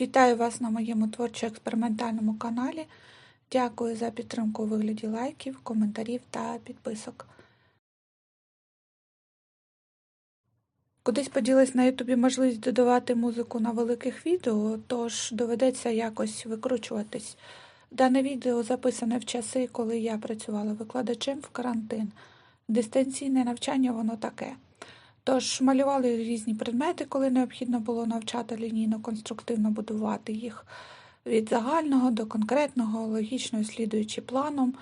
Вітаю вас на моєму творчо-експериментальному каналі. Дякую за підтримку у вигляді лайків, коментарів та підписок. Кудись поділась на Ютубі можливість додавати музику на великих відео, тож доведеться якось викручуватись. Дане відео записане в часи, коли я працювала викладачем в карантин. Дистанційне навчання воно таке. Тож малювали різні предмети, коли необхідно було навчати лінійно конструктивно будувати їх від загального до конкретного, логічно слідуючи планом,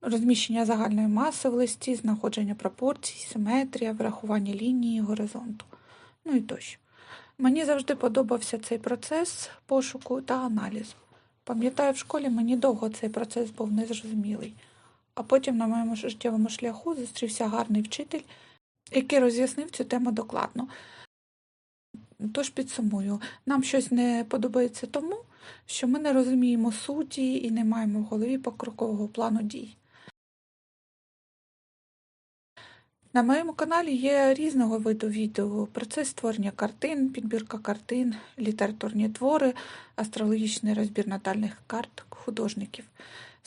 розміщення загальної маси в листі, знаходження пропорцій, симетрія, врахування лінії, горизонту. Ну і тощо. Мені завжди подобався цей процес пошуку та аналізу. Пам'ятаю, в школі мені довго цей процес був незрозумілий, а потім на моєму життєвому шляху зустрівся гарний вчитель який роз'яснив цю тему докладно. Тож підсумую, нам щось не подобається тому, що ми не розуміємо суті і не маємо в голові покрокового плану дій. На моєму каналі є різного виду відео: процес створення картин, підбірка картин, літературні твори, астрологічний розбір натальних карт художників.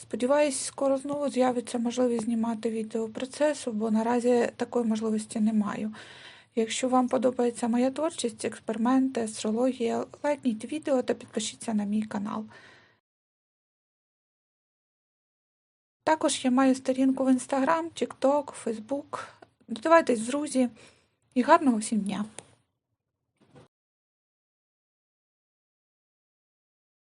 Сподіваюсь, скоро знову з'явиться можливість знімати відео процесу, бо наразі такої можливості не маю. Якщо вам подобається моя творчість, експерименти, астрологія, лайкніть відео та підпишіться на мій канал. Також я маю сторінку в Instagram, TikTok, Facebook. Додавайтесь друзі і гарного всім дня!